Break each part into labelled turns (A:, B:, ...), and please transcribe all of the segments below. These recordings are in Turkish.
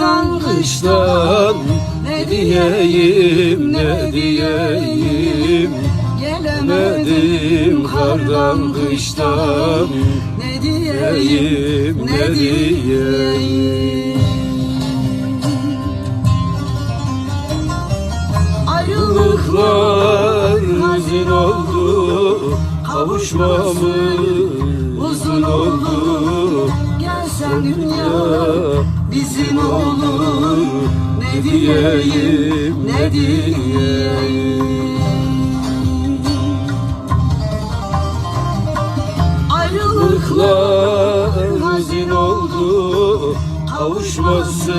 A: Kıştan ne diyeyim ne diyeyim?
B: Gelemedim kardan kıştan. Ne diyeyim ne diyeyim?
A: Yıllıklar hazin oldu Kavuşmamız uzun oldu
B: Gelsen dünya bizim olur Ne diyeyim ne diyeyim? Ayrılıklar
A: hazin oldu Kavuşması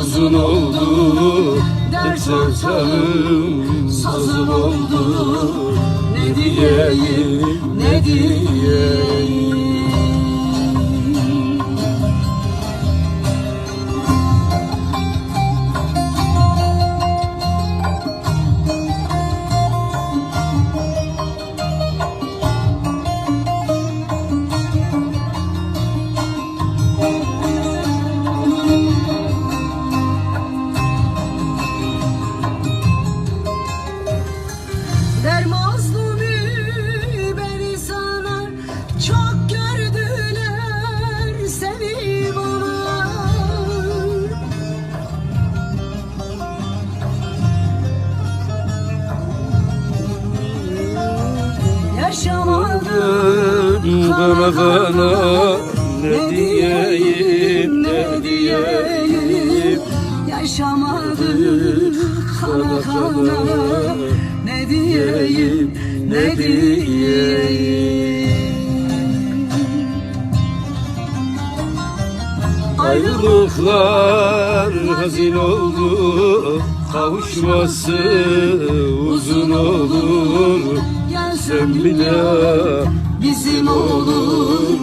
A: uzun oldu. Dert ortağım sazım oldu Ne diyeyim ne diyeyim
B: Yaşamadım
A: Kana kana ne diyeyim ne diyeyim?
B: Yaşamadım kana kana. Ne diyeyim ne diyeyim?
A: Ayrılıklar hazin oldu Kavuşması uzun olur
B: Gelsen bile bizim olur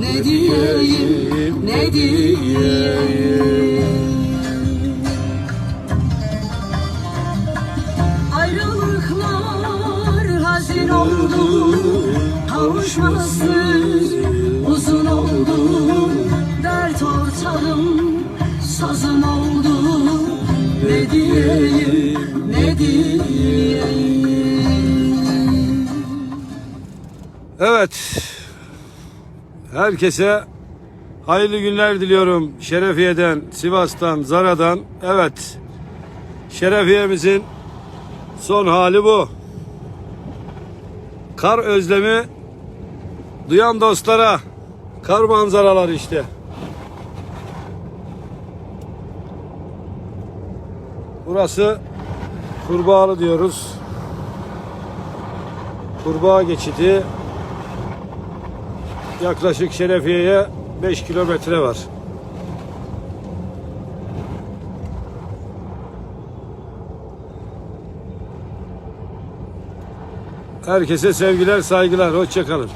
B: Ne diyeyim ne diyeyim? Ayrılıklar hazin oldu. Kavuşması
A: Evet. Herkese hayırlı günler diliyorum. Şerefiye'den, Sivas'tan, Zara'dan. Evet. Şerefiye'mizin son hali bu. Kar özlemi duyan dostlara kar manzaraları işte. Burası Kurbağalı diyoruz. Kurbağa geçidi yaklaşık Şerefiye'ye 5 kilometre var. Herkese sevgiler, saygılar. Hoşçakalın.